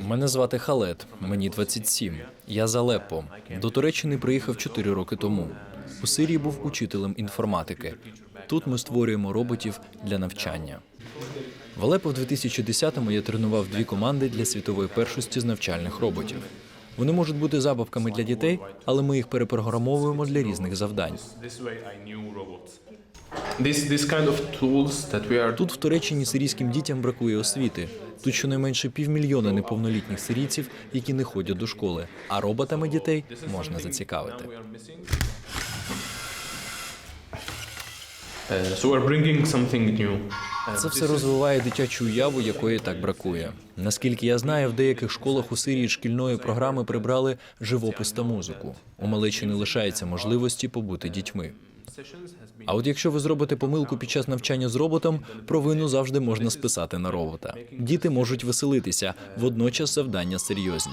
Мене звати Халет, мені 27. Я з Алеппо. До Туреччини приїхав 4 роки тому. У Сирії був учителем інформатики. Тут ми створюємо роботів для навчання. В Алеппо в 2010-му я тренував дві команди для світової першості з навчальних роботів. Вони можуть бути забавками для дітей, але ми їх перепрограмовуємо для різних завдань. Тут в Туреччині сирійським дітям бракує освіти. Тут щонайменше півмільйона неповнолітніх сирійців, які не ходять до школи, а роботами дітей можна зацікавити. Uh, so we're bringing something new. Е, Це все розвиває дитячу уяву, якої так бракує. Наскільки я знаю, в деяких школах у Сирії шкільної програми прибрали живопис та музику. У малечі не лишається можливості побути дітьми. А от якщо ви зробите помилку під час навчання з роботом, провину завжди можна списати на робота. Діти можуть веселитися, водночас завдання серйозні.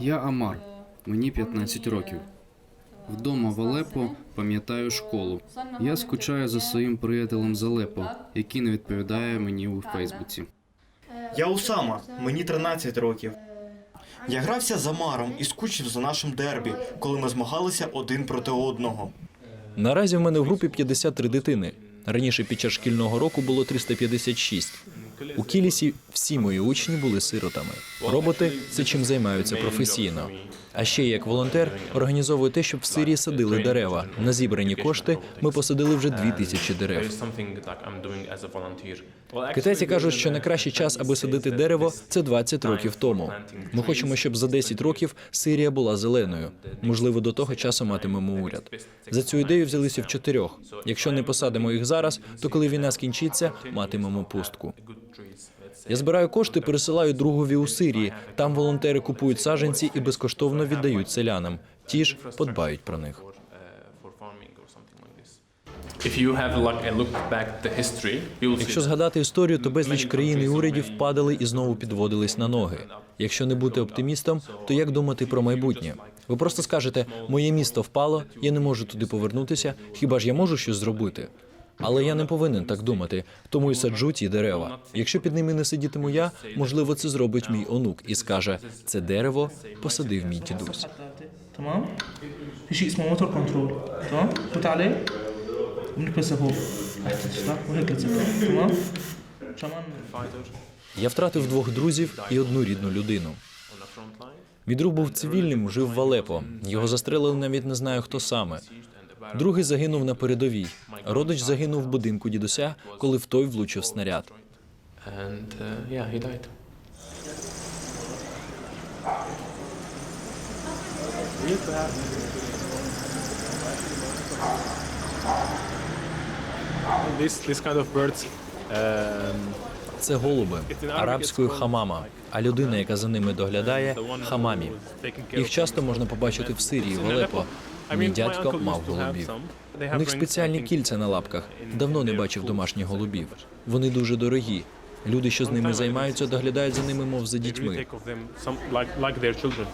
Я Амар. Мені 15 років. Вдома в Алеппо пам'ятаю школу. Я скучаю за своїм приятелем з Алеппо, який не відповідає мені у Фейсбуці. Я Усама, мені 13 років. Я грався за Маром і скучив за нашим дербі, коли ми змагалися один проти одного. Наразі в мене в групі 53 дитини. Раніше під час шкільного року було 356. У Кілісі всі мої учні були сиротами. Роботи це чим займаються професійно. А ще як волонтер організовую те, щоб в Сирії садили дерева. На зібрані кошти ми посадили вже дві тисячі дерев. Китайці кажуть, що найкращий час, аби садити дерево, це 20 років тому. Ми хочемо, щоб за 10 років Сирія була зеленою. Можливо, до того часу матимемо уряд. За цю ідею взялися в чотирьох. Якщо не посадимо їх зараз, то коли війна скінчиться, матимемо пустку. Я збираю кошти, пересилаю другові у Сирії. Там волонтери купують саджанці і безкоштовно віддають селянам. Ті ж подбають про них. Якщо згадати історію, то безліч країн і урядів падали і знову підводились на ноги. Якщо не бути оптимістом, то як думати про майбутнє? Ви просто скажете, моє місто впало, я не можу туди повернутися. Хіба ж я можу щось зробити? Але я не повинен так думати, тому й саджу ті дерева. Якщо під ними не сидітиму я, можливо, це зробить мій онук і скаже: це дерево посадив мій дідусь. تمام في شيء اسمه موتور كنترول تمام فوت عليه ونكبسه فوق تحت الشطر وهيك تسكر تمام كمان Я втратив двох друзів і одну рідну людину. on the front line, Мій друг був цивільним, жив в Алепо. Його застрелили навіть не знаю хто саме. Другий загинув на передовій. Родич загинув в будинку дідуся, коли в той влучив снаряд. birds. Um, Це голуби арабською хамама. А людина, яка за ними доглядає, хамамі. Їх часто можна побачити в Сирії, в Алепо. Мій дядько мав голубів. У них спеціальні кільця на лапках. Давно не бачив домашніх голубів. Вони дуже дорогі. Люди, що з ними займаються, доглядають за ними, мов за дітьми. take of them some like like their children.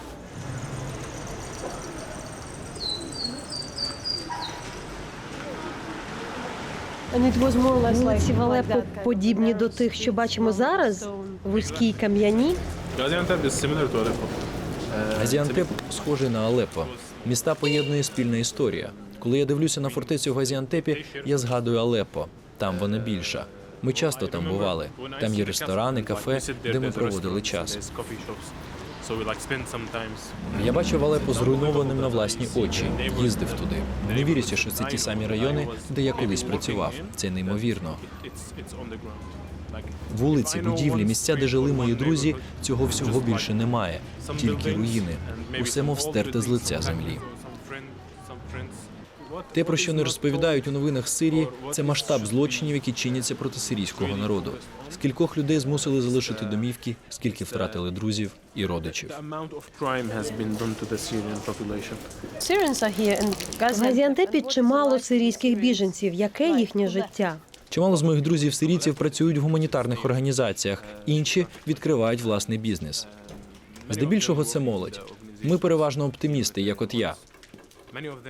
Вулиці в подібні до тих, що бачимо зараз, вузькі кам'яні. Aleppo. Газіантеп схожий на Алеппо. Міста поєднує спільна історія. Коли я дивлюся на фортецю в Газіантепі, я згадую Алеппо. Там вона більша. Ми часто там бували. Там є ресторани, кафе, де ми проводили час. Я бачив Алепо зруйнованим на власні очі. Їздив туди. Не віриться, що це ті самі райони, де я колись працював. Це неймовірно. Вулиці, будівлі, місця, де жили мої друзі, цього всього більше немає. Тільки руїни. Усе мов стерте з лиця землі. Те, про що не розповідають у новинах Сирії, це масштаб злочинів, які чиняться проти сирійського народу. Скількох людей змусили залишити домівки, скільки втратили друзів і родичів. В Газіантепі чимало сирійських біженців. Яке їхнє життя? Чимало з моїх друзів сирійців працюють в гуманітарних організаціях, інші відкривають власний бізнес. Здебільшого це молодь. Ми переважно оптимісти, як от я.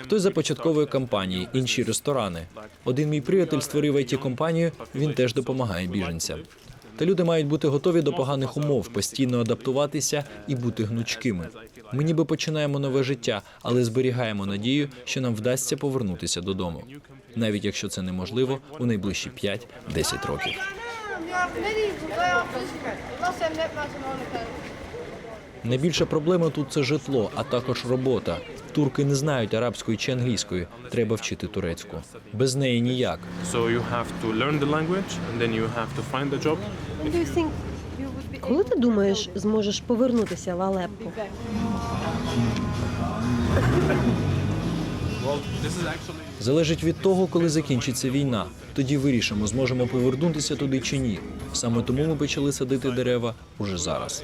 Хтось започатковує компанії, інші ресторани. Один мій приятель створив it компанію він теж допомагає біженцям. Та люди мають бути готові до поганих умов, постійно адаптуватися і бути гнучкими. Ми ніби починаємо нове життя, але зберігаємо надію, що нам вдасться повернутися додому, навіть якщо це неможливо у найближчі 5-10 років. Найбільша проблема тут це житло, а також робота. Турки не знають арабської чи англійської. Треба вчити турецьку. Без неї ніяк. Коли ти думаєш, зможеш повернутися в Алеппо? Залежить від того, коли закінчиться війна. Тоді вирішимо, зможемо повернутися туди чи ні. Саме тому ми почали садити дерева уже зараз.